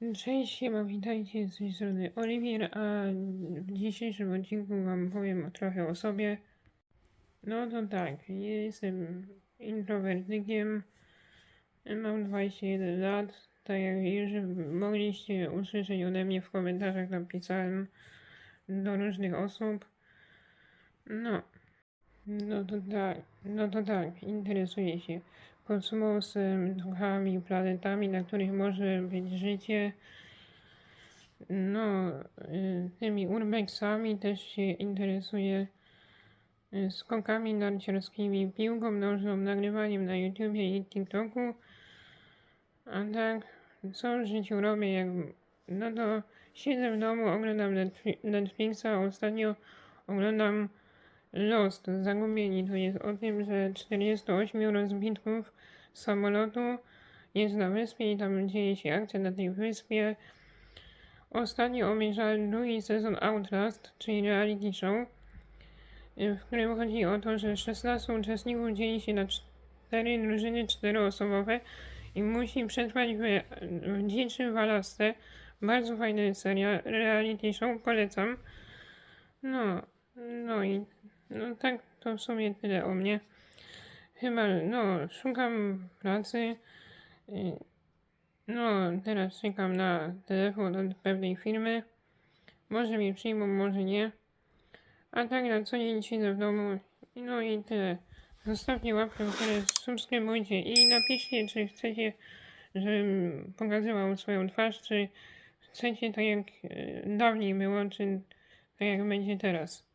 Cześć, siema, witajcie z tej strony Oliwier, a w dzisiejszym odcinku wam powiem trochę o sobie. No to tak, jestem introwertykiem, mam 21 lat, tak jak już mogliście usłyszeć ode mnie w komentarzach, napisałem do różnych osób. No, no to tak, no to tak, interesuję się kosmosem, duchami, planetami, na których może być życie. No, y, tymi urbexami też się interesuję. y, Skokami narciarskimi, piłką nożną, nagrywaniem na YouTubie i TikToku. A tak, co w życiu robię, jak... No to siedzę w domu, oglądam Netfli- Netflixa, ostatnio oglądam Lost, Zagubieni. To jest o tym, że 48 rozbitków samolotu jest na wyspie i tam dzieje się akcja na tej wyspie. Ostatnio obejrzałem drugi sezon Outlast, czyli reality show, w którym chodzi o to, że 16 uczestników dzieli się na cztery drużyny czteroosobowe i musi przetrwać w, w dziczym Walasce. Bardzo fajna seria, reality show, polecam. No, no i no tak to w sumie tyle o mnie. Chyba, no, szukam pracy. No, teraz czekam na telefon od pewnej firmy. Może mnie przyjmą, może nie. A tak na co dzień siedzę w domu. No i tyle. Zostawcie łapkę w górę, subskrybujcie i napiszcie, czy chcecie, żebym pokazywał swoją twarz, czy chcecie tak jak e, dawniej było, czy tak jak będzie teraz.